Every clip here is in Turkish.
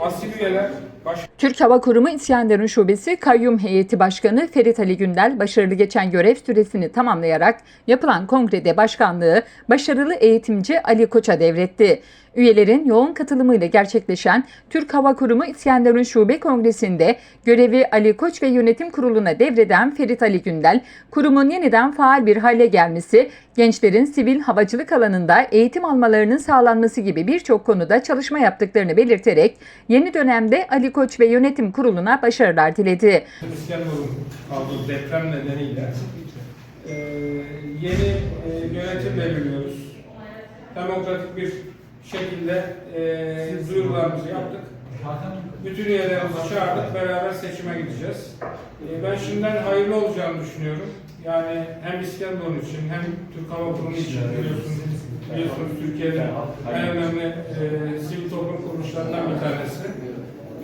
asil üyeler, Türk Hava Kurumu İskenderun Şubesi Kayyum Heyeti Başkanı Ferit Ali Gündel başarılı geçen görev süresini tamamlayarak yapılan kongrede başkanlığı başarılı eğitimci Ali Koç'a devretti. Üyelerin yoğun katılımıyla gerçekleşen Türk Hava Kurumu İskenderun Şube Kongresi'nde görevi Ali Koç ve yönetim kuruluna devreden Ferit Ali Gündel, kurumun yeniden faal bir hale gelmesi, gençlerin sivil havacılık alanında eğitim almalarının sağlanması gibi birçok konuda çalışma yaptıklarını belirterek yeni dönemde Ali Koç ve yönetim kuruluna başarılar diledi. Aldığı deprem nedeniyle e, yeni e, yönetim belirliyoruz. Demokratik bir şekilde e, duyurularımızı yaptık. Bütün üyelerimizi çağırdık, beraber seçime gideceğiz. E, ben şimdiden hayırlı olacağını düşünüyorum. Yani hem İskenderun için hem Türk Hava Kurumu için biliyorsunuz, biliyorsunuz Türkiye'de en önemli e, sivil toplum kuruluşlarından bir tanesi.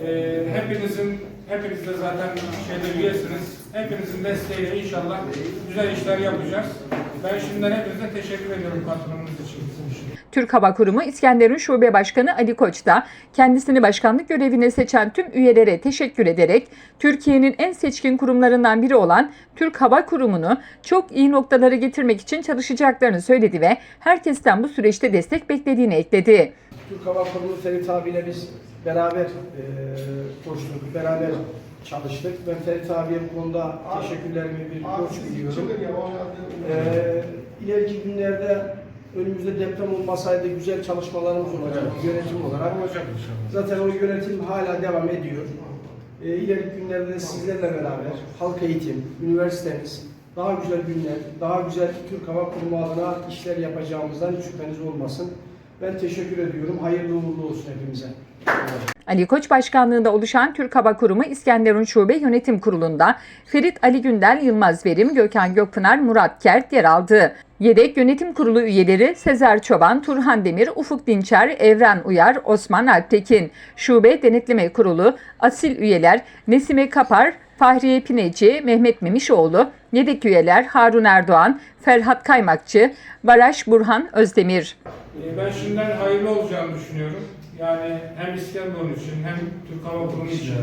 E, hepinizin, hepiniz de zaten şeyde üyesiniz. Hepinizin desteğiyle inşallah güzel işler yapacağız. Ben şimdiden hepinize teşekkür ediyorum katılımınız için. Türk Hava Kurumu İskenderun Şube Başkanı Ali Koç da kendisini başkanlık görevine seçen tüm üyelere teşekkür ederek Türkiye'nin en seçkin kurumlarından biri olan Türk Hava Kurumu'nu çok iyi noktalara getirmek için çalışacaklarını söyledi ve herkesten bu süreçte destek beklediğini ekledi. Türk Hava Kurumu Ferit abiyle biz beraber e, koştuk, beraber çalıştık. Ben Ferit abiye bu konuda teşekkürlerimi bir borç biliyorum. E, ileriki günlerde önümüzde deprem olmasaydı güzel çalışmalarımız olacak yönetim olarak. Zaten o yönetim hala devam ediyor. E, ileriki günlerde de sizlerle beraber halk eğitim, üniversitemiz, daha güzel günler, daha güzel Türk Hava Kurumu adına işler yapacağımızdan hiç şüpheniz olmasın. Ben teşekkür ediyorum. Hayırlı uğurlu olsun hepimize. Ali Koç başkanlığında oluşan Türk Hava Kurumu İskenderun Şube Yönetim Kurulu'nda Ferit Ali Gündel, Yılmaz Verim, Gökhan Gökpınar, Murat Kert yer aldı. Yedek Yönetim Kurulu üyeleri Sezer Çoban, Turhan Demir, Ufuk Dinçer, Evren Uyar, Osman Alptekin. Şube Denetleme Kurulu, asil üyeler Nesime Kapar, Fahriye Pineci, Mehmet Memişoğlu, yedek üyeler Harun Erdoğan, Ferhat Kaymakçı, Varaş Burhan Özdemir. E, Ben şimdiden hayırlı olacağını düşünüyorum. Yani hem İskenderun için hem Türk Hava Kurumu için